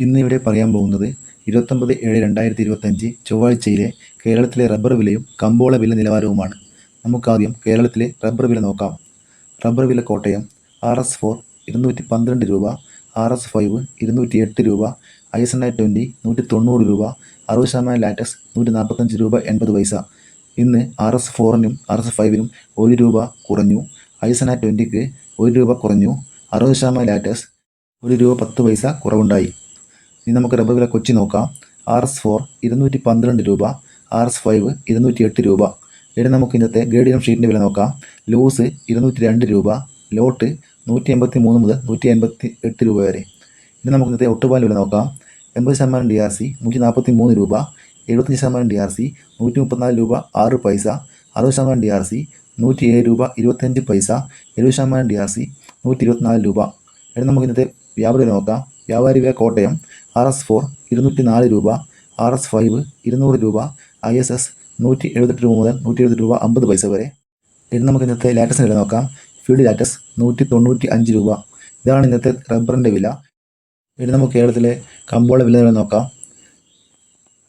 ഇന്ന് ഇവിടെ പറയാൻ പോകുന്നത് ഇരുപത്തൊമ്പത് ഏഴ് രണ്ടായിരത്തി ഇരുപത്തഞ്ച് ചൊവ്വാഴ്ചയിലെ കേരളത്തിലെ റബ്ബർ വിലയും കമ്പോള വില നിലവാരവുമാണ്. നമുക്കാദ്യം കേരളത്തിലെ റബ്ബർ വില നോക്കാം. റബ്ബർ വില കോട്ടയം ആർ എസ് ഫോർ ഇരുന്നൂറ്റി പന്ത്രണ്ട് രൂപ ആർ എസ് ഫൈവ് ഇരുന്നൂറ്റി എട്ട് രൂപ I S N I twenty നൂറ്റി തൊണ്ണൂറ് രൂപ അറുപത് ശതമാനം ലാറ്റക്സ് നൂറ്റി നാൽപ്പത്തഞ്ച് രൂപ എൺപത് പൈസ. ഇന്ന് ആർ എസ് ഫോറിനും ആർ എസ് ഫൈവിനും ഒരു രൂപ കുറഞ്ഞു. ഐ എസ് എൻ ഐ ട്വന്റിക്ക് ഒരു രൂപ കുറഞ്ഞു. അറുപത് ശതമാനം ലാറ്റക്സ് ഒരു രൂപ പത്ത് പൈസ കുറവുണ്ടായി. ഇനി നമുക്ക് റബ്ബർ വില കൊച്ചി നോക്കാം. ആർ എസ് ഫോർ ഇരുന്നൂറ്റി പന്ത്രണ്ട് രൂപ ആർ എസ് ഫൈവ് ഇരുന്നൂറ്റി എട്ട് രൂപ. ഇനി നമുക്ക് ഇന്നത്തെ ഗേഡിയം ഷീറ്റിന്റെ വില നോക്കാം. ലൂസ് ഇരുന്നൂറ്റി രണ്ട് രൂപ ലോട്ട് നൂറ്റി എൺപത്തി മൂന്ന് മുതൽ നൂറ്റി എൺപത്തി എട്ട് രൂപ വരെ. ഇനി നമുക്ക് ഇന്നത്തെ ഒട്ടുപാൽ വില നോക്കാം. എൺപത് ശതമാനം ഡി ആർ സി നൂറ്റി നാൽപ്പത്തി മൂന്ന് രൂപ എഴുപത്തഞ്ച് ശതമാനം ഡി ആർ സി നൂറ്റി മുപ്പത്തിനാല് രൂപ ആറ് പൈസ. അറുപത് ശതമാനം ഡി ആർ സി നൂറ്റി ഏഴ് രൂപ ഇരുപത്തഞ്ച് പൈസ. എഴുപത് ശതമാനം ഡി ആർ സി നൂറ്റി ഇരുപത്തിനാല് രൂപ. ഇനി നമുക്ക് ഇന്നത്തെ വ്യാപാരി നോക്കാം. വ്യാപാരി വില കോട്ടയം ആർ എസ് ഫോർ ഇരുന്നൂറ്റി നാല് രൂപ ആർ എസ് ഫൈവ് ഇരുന്നൂറ് രൂപ ഐ എസ് എസ് നൂറ്റി എഴുപത്തെട്ട് രൂപ മുതൽ നൂറ്റി എഴുപത് രൂപ അമ്പത് പൈസ വരെ. ഇനി നമുക്ക് ഇന്നത്തെ ലാറ്റസിന് വില നോക്കാം. ഫീൽഡ് ലാറ്റസ് നൂറ്റി തൊണ്ണൂറ്റി അഞ്ച് രൂപ. ഇതാണ് ഇന്നത്തെ റബ്ബറിന്റെ വില. ഇനി നമുക്ക് കേരളത്തിലെ കമ്പോള വില നോക്കാം.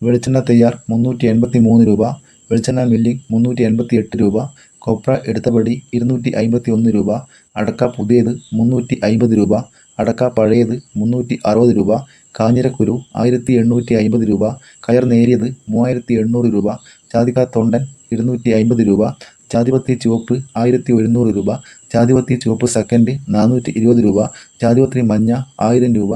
വെളിച്ചെണ്ണ തയ്യാർ മുന്നൂറ്റി എൺപത്തി മൂന്ന് രൂപ വെളിച്ചെണ്ണ മില്ലിംഗ് മുന്നൂറ്റി എൺപത്തി എട്ട് രൂപ കൊപ്ര എടുത്തപടി ഇരുന്നൂറ്റി അമ്പത്തി ഒന്ന് രൂപ അടക്ക പുതിയത് മുന്നൂറ്റി അമ്പത് രൂപ അടക്ക പഴയത് മുന്നൂറ്റി അറുപത് രൂപ കാഞ്ഞിരക്കുരു ആയിരത്തി എണ്ണൂറ്റി അമ്പത് രൂപ കയർ നേരിയത് മൂവായിരത്തി എണ്ണൂറ് രൂപ ചാതിക തൊണ്ടൻ ഇരുന്നൂറ്റി അമ്പത് രൂപ ചാതിപത്തി ചുവപ്പ് ആയിരത്തി ഒരുന്നൂറ് രൂപ ചാതിപത്തി ചുവപ്പ് സെക്കൻഡ് നാനൂറ്റി ഇരുപത് രൂപ ചാതിപത്രി മഞ്ഞ ആയിരം രൂപ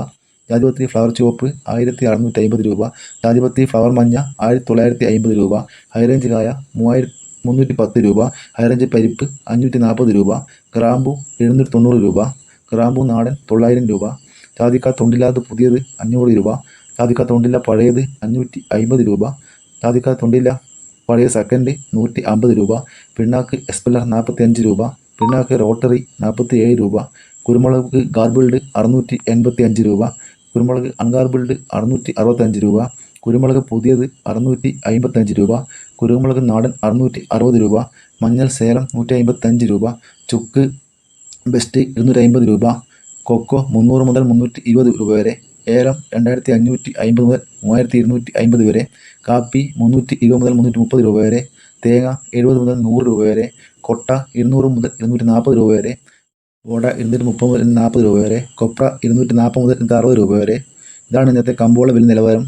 ജാതിപത്രി ഫ്ലവർ ചുവപ്പ് ആയിരത്തി അറുന്നൂറ്റി അമ്പത് രൂപ ജാതിപത്രി ഫ്ലവർ മഞ്ഞ ആയിരത്തി തൊള്ളായിരത്തി അമ്പത് രൂപ ഹൈറേഞ്ച് കായ മൂവായിരത്തി മുന്നൂറ്റി പത്ത് രൂപ ഹൈറേഞ്ച് പരിപ്പ് അഞ്ഞൂറ്റി നാൽപ്പത് രൂപ ഗ്രാമ്പു എഴുന്നൂറ്റി തൊണ്ണൂറ് രൂപ ഗ്രാമ്പു നാടൻ തൊള്ളായിരം രൂപ ജാതിക്ക തൊണ്ടില്ലാത്ത പുതിയത് അഞ്ഞൂറ് രൂപ ജാതിക്ക തൊണ്ടില്ല പഴയത് അഞ്ഞൂറ്റി അമ്പത് രൂപ ജാതിക്ക തൊണ്ടില്ല പഴയ സെക്കൻഡ് നൂറ്റി അമ്പത് രൂപ പിണ്ണാക്ക് എസ്പെല്ലർ നാൽപ്പത്തി അഞ്ച് രൂപ പിണ്ണാക്ക് റോട്ടറി നാൽപ്പത്തി ഏഴ് രൂപ കുരുമുളക് ഗാർബിൾഡ് അറുന്നൂറ്റി എൺപത്തി അഞ്ച് രൂപ കുരുമുളക് അൺഗാർബിൾഡ് അറുന്നൂറ്റി അറുപത്തഞ്ച് രൂപ കുരുമുളക് പുതിയത് അറുന്നൂറ്റി അമ്പത്തഞ്ച് രൂപ കുരുമുളക് നാടൻ അറുന്നൂറ്റി അറുപത് രൂപ മഞ്ഞൾ സേലം നൂറ്റി അമ്പത്തഞ്ച് രൂപ ചുക്ക് ബെസ്റ്റ് ഇരുന്നൂറ്റി അമ്പത് രൂപ കൊക്കോ മുന്നൂറ് മുതൽ മുന്നൂറ്റി ഇരുപത് രൂപ വരെ ഏലം രണ്ടായിരത്തി അഞ്ഞൂറ്റി അമ്പത് മുതൽ മൂവായിരത്തി ഇരുന്നൂറ്റി അമ്പത് വരെ കാപ്പി മുന്നൂറ്റി ഇരുപത് മുതൽ മുന്നൂറ്റി മുപ്പത് രൂപ വരെ തേങ്ങ എഴുപത് മുതൽ നൂറ് രൂപ വരെ കൊട്ട ഇരുന്നൂറ് മുതൽ ഇരുന്നൂറ്റി നാൽപ്പത് രൂപ വരെ ഓട ഇരുന്നൂറ്റി മുപ്പത് മുതൽ നാൽപ്പത് രൂപ വരെ കൊപ്ര ഇരുന്നൂറ്റി നാൽപ്പത് മുതൽ ഇരുന്നൂറ്റി അറുപത് രൂപ വരെ. ഇതാണ് ഇന്നത്തെ കമ്പോള വില നിലവാരം.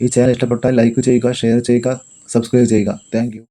ఈ ఛానల్ ఇష్టపడటా లైక్ చేయగా షేర్ చేయగా సబ్స్క్రైబ్ చేయగా థ్యాంక్ యూ